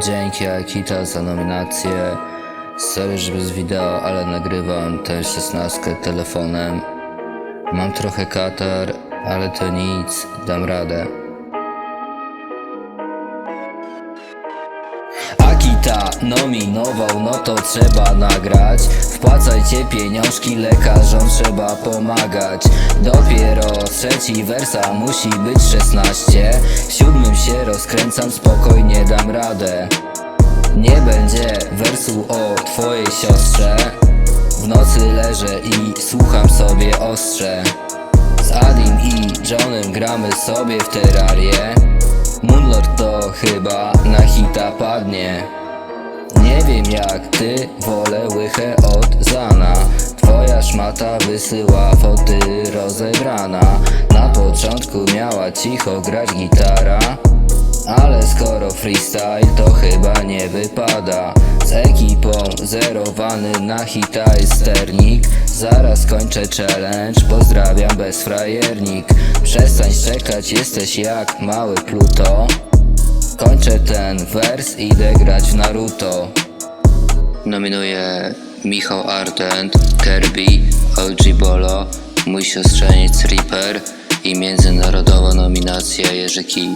Dzięki Akita za nominację. Sorry, że bez wideo, ale nagrywam tę szesnastkę telefonem. Mam trochę katar, ale to nic, dam radę. Akita nominował, no to trzeba nagrać Wpłacajcie pieniążki, lekarzom trzeba pomagać Dopiero trzeci wersa musi być 16 W siódmym się rozkręcam, spokojnie dam radę. Nie będzie wersu o twojej siostrze. W nocy leżę i słucham sobie ostrze. Z Adim i Johnem gramy sobie w terrarię. Moonlord to chyba na hita padnie. Nie wiem jak ty, wolę łychę od Zana. Twoja szmata wysyła foty rozebrana. Na początku miała cicho grać gitara ale skoro freestyle to chyba nie wypada. Z ekipą zerowany na hita jest sternik. Zaraz kończę challenge, pozdrawiam bez frajernik. Przestań szczekać, jesteś jak mały Pluto. Kończę ten wers, idę grać w Naruto. Nominuję Michał Ardent, Kirby, OG Bolo, mój siostrzeniec Reaper i międzynarodowa nominacja Jerzy Kij.